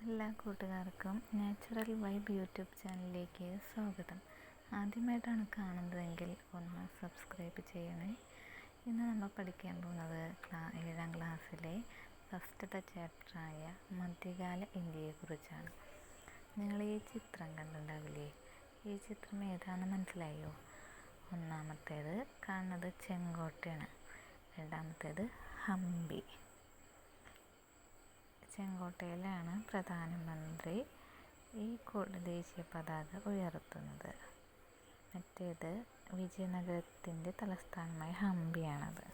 എല്ലാ കൂട്ടുകാർക്കും natural vibe YouTube ചാനലിലേക്ക് സ്വാഗതം. ആദ്യമായിട്ടാണ് കാണുന്നതെങ്കിൽ ഒന്ന് സബ്സ്ക്രൈബ് ചെയ്യണേ. ഇന്ന് നമ്മൾ പഠിക്കാൻ പോകുന്നത് ഏഴാം ക്ലാസ്സിലെ ഫസ്റ്റത്തെ ചാപ്റ്ററായ മധ്യകാല ഇന്ത്യയെക്കുറിച്ചാണ് നിങ്ങൾ ഈ ചിത്രം കണ്ടിട്ടുണ്ടാവില്ലേ? ഈ ചിത്രം ഏതാണെന്ന് മനസ്സിലായോ? ഒന്നാമത്തേത് കാണുന്നത് ചെങ്കോട്ടയാണ്. രണ്ടാമത്തേത് ഹംപി. ചെങ്കോട്ടയിലാണ് പ്രധാനമന്ത്രി ഈ ദേശീയ പതാക ഉയർത്തുന്നത്. മറ്റേത് വിജയനഗരത്തിന്റെ തലസ്ഥാനമായ ഹംപിയാണത്.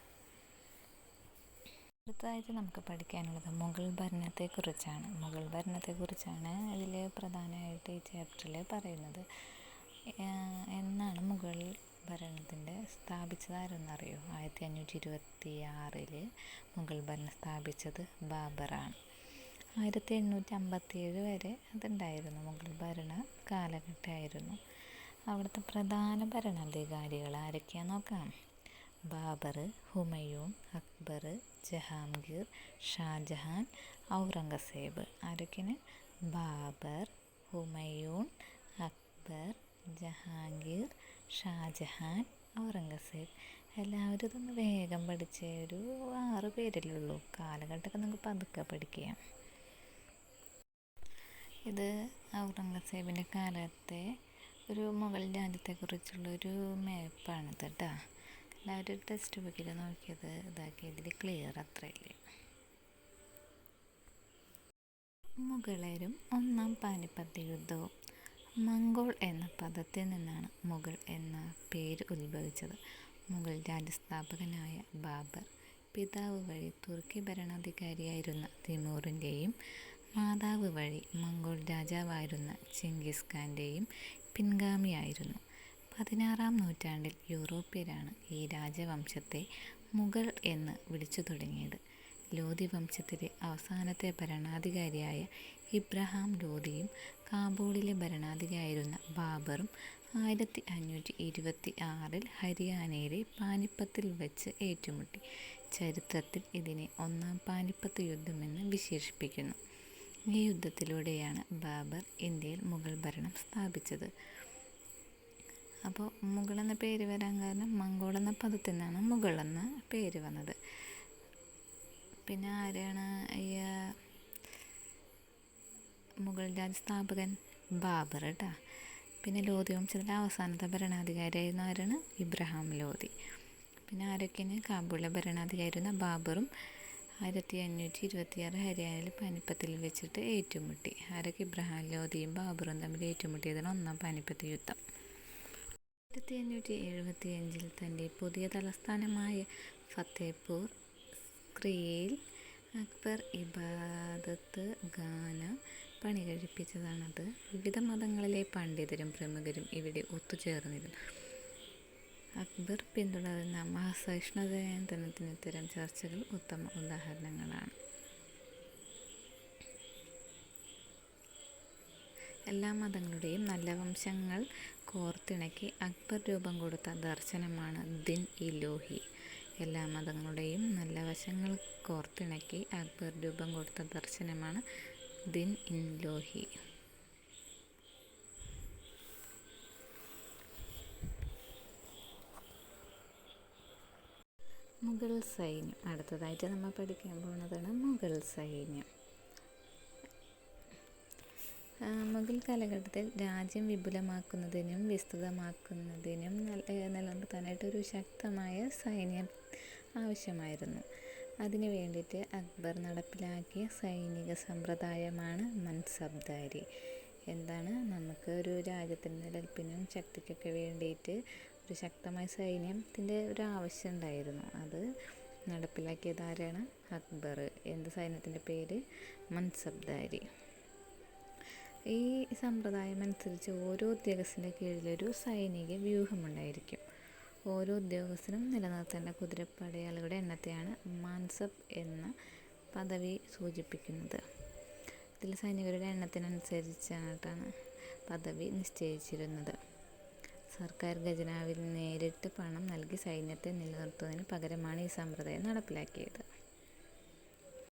അടുത്തതായിട്ട് നമുക്ക് പഠിക്കാനുള്ളത് മുഗൾ ഭരണത്തെക്കുറിച്ചാണ്. മുഗൾ ഭരണത്തെക്കുറിച്ചാണ് ഇതിൽ പ്രധാനമായിട്ട് ഈ ചാപ്റ്ററിൽ പറയുന്നത്. എന്നാണ് മുഗൾ ഭരണത്തിന്റെ സ്ഥാപിച്ചതാരെന്നറിയോ? ആയിരത്തി അഞ്ഞൂറ്റി ഇരുപത്തി ആറിൽ മുഗൾ ഭരണം സ്ഥാപിച്ചത് ബാബറാണ്. ആയിരത്തി എണ്ണൂറ്റി അമ്പത്തിയേഴ് വരെ അതുണ്ടായിരുന്നു മുഗൾ ഭരണ കാലഘട്ടമായിരുന്നു. അവിടുത്തെ പ്രധാന ഭരണാധികാരികൾ ആരൊക്കെയാണെന്ന് നോക്കാം. ബാബർ ഹുമയൂൺ അക്ബർ ജഹാംഗീർ ഷാജഹാൻ ഔറംഗസേബ്. ആരൊക്കെയാണ്? ബാബർ ഹുമയൂൺ അക്ബർ ജഹാംഗീർ ഷാജഹാൻ ഔറംഗസേബ്. എല്ലാവരും ഇതൊന്ന് വേഗം പഠിച്ച. ഒരു ആറ് പേരല്ലേ ഉള്ളൂ. കാലഘട്ടമൊക്കെ നമുക്ക് പതുക്കെ പഠിക്കാം. ഇത് ഔറംഗസേബിന്റെ കാലത്തെ ഒരു മുഗൾ രാജ്യത്തെക്കുറിച്ചുള്ള ഒരു കേട്ടോ എല്ലാവരും ടെക്സ്റ്റ് ബുക്കിൽ നോക്കിയത് ഇതാക്കിയതിൽ ക്ലിയർ അത്രയില്ല മുഗളരും ഒന്നാം പാനിപ്പത്ത് യുദ്ധവും മംഗോൾ എന്ന പദത്തിൽ നിന്നാണ് മുഗൾ എന്ന പേര് ഉത്ഭവിച്ചത്. മുഗൾ രാജ്യസ്ഥാപകനായ ബാബർ പിതാവ് വഴി തുർക്കി ഭരണാധികാരിയായിരുന്ന തിമൂറിന്റെയും മാതാവ് വഴി മംഗോൾ രാജാവായിരുന്ന ചെങ്കിസ് ഖാന്റെയും പിൻഗാമിയായിരുന്നു. പതിനാറാം നൂറ്റാണ്ടിൽ യൂറോപ്യരാണ് ഈ രാജവംശത്തെ മുഗൾ എന്ന് വിളിച്ചു തുടങ്ങിയത്. ലോധി വംശത്തിലെ അവസാനത്തെ ഭരണാധികാരിയായ ഇബ്രഹാം ലോധിയും കാബൂളിലെ ഭരണാധികാരിയായിരുന്ന ബാബറും ആയിരത്തി അഞ്ഞൂറ്റി ഇരുപത്തി ആറിൽ ഹരിയാനയിലെ പാനിപ്പത്തിൽ വെച്ച് ഏറ്റുമുട്ടി. ചരിത്രത്തിൽ ഇതിനെ ഒന്നാം പാനിപ്പത്ത് യുദ്ധമെന്ന് വിശേഷിപ്പിക്കുന്നു. ഈ യുദ്ധത്തിലൂടെയാണ് ബാബർ ഇന്ത്യയിൽ മുഗൾ ഭരണം സ്ഥാപിച്ചത്. അപ്പോൾ മുഗൾ എന്ന പേര് വരാൻ കാരണം മംഗോൾ എന്ന പദത്തിൽ നിന്നാണ് മുഗൾ എന്ന പേര് വന്നത്. പിന്നെ ആരാണ് ഈ മുഗൾ രാജ് സ്ഥാപകൻ ബാബർ കേട്ടോ പിന്നെ ലോധി വംശത്തിലെ അവസാനത്തെ ഭരണാധികാരിയായിരുന്ന ആരാണ്? ഇബ്രഹാം ലോധി പിന്നെ ആരൊക്കെയാണ്? കാബൂളിലെ ഭരണാധികാരിയായിരുന്ന ബാബറും ആയിരത്തി അഞ്ഞൂറ്റി ഇരുപത്തിയാറ് ഹരിയാനയിൽ പാനിപ്പത്തിൽ വെച്ചിട്ട് ഏറ്റുമുട്ടി. ആരൊക്കെ ഇബ്രഹാം ലോധിയും ബാബറും തമ്മിൽ ഏറ്റുമുട്ടിയതാണ് ഒന്നാം പാനിപ്പത്ത് യുദ്ധം. ആയിരത്തി അഞ്ഞൂറ്റി എഴുപത്തി അഞ്ചിൽ തന്റെ പുതിയ തലസ്ഥാനമായ ഫത്തേപൂർ ക്രിയയിൽ അക്ബർ ഇബാദത്ത് ഖാന പണി കഴിപ്പിച്ചതാണത് വിവിധ മതങ്ങളിലെ പണ്ഡിതരും പ്രമുഖരും ഇവിടെ ഒത്തുചേർന്നിരുന്നു. അക്ബർ പിന്തുടരുന്ന മഹാസഹിഷ്ണുതയന്തനത്തിന് ഇത്തരം ചർച്ചകൾ ഉത്തമ ഉദാഹരണങ്ങളാണ്. എല്ലാ മതങ്ങളുടെയും നല്ല വംശങ്ങൾ കോർത്തിണക്കി അക്ബർ രൂപം കൊടുത്ത ദർശനമാണ് ദിൻ ഇ ലോഹി. എല്ലാ മതങ്ങളുടെയും നല്ല വശങ്ങൾ കോർത്തിണക്കി അക്ബർ രൂപം കൊടുത്ത ദർശനമാണ് ദിൻ ഇൻ ലോഹി. മുഗൾ സൈന്യം. അടുത്തതായിട്ട് നമ്മൾ പഠിക്കാൻ പോകുന്നതാണ് മുഗൾ സൈന്യം. മുഗൾ കാലഘട്ടത്തിൽ രാജ്യം വിപുലമാക്കുന്നതിനും വിസ്തൃതമാക്കുന്നതിനും നില- നിലനിർത്താനായിട്ട് ഒരു ശക്തമായ സൈന്യം ആവശ്യമായിരുന്നു. അതിനു വേണ്ടിയിട്ട് അക്ബർ നടപ്പിലാക്കിയ സൈനിക സമ്പ്രദായമാണ് മൻസബ്ദാരി. എന്താണ്? നമുക്ക് ഒരു രാജ്യത്തിന്റെ നിലനിൽപ്പിനും ശക്തിക്കൊക്കെ വേണ്ടിയിട്ട് ഒരു ശക്തമായ സൈന്യത്തിന്റെ ഒരു ആവശ്യം ഉണ്ടായിരുന്നു. അത് നടപ്പിലാക്കിയത് ആരാണ്? അക്ബർ. എന്ത് സൈന്യത്തിന്റെ പേര്? മൻസബ്ദാരി. ഈ സമ്പ്രദായം അനുസരിച്ച് ഓരോ ഉദ്യോഗസ്ഥന്റെ കീഴിലൊരു സൈനിക വ്യൂഹമുണ്ടായിരിക്കും ഓരോ ഉദ്യോഗസ്ഥനും നിലനിർത്തേണ്ട കുതിരപ്പടയാളികളുടെ എണ്ണത്തെയാണ് മാൻസബ് എന്ന പദവി സൂചിപ്പിക്കുന്നത്. ഇതിൽ സൈനികരുടെ എണ്ണത്തിനനുസരിച്ചാണ് പദവി നിശ്ചയിച്ചിരുന്നത്. സർക്കാർ ഖജനാവിൽ നേരിട്ട് പണം നൽകി സൈന്യത്തെ നിലനിർത്തുന്നതിന് പകരമാണ് ഈ സമ്പ്രദായം നടപ്പിലാക്കിയത്.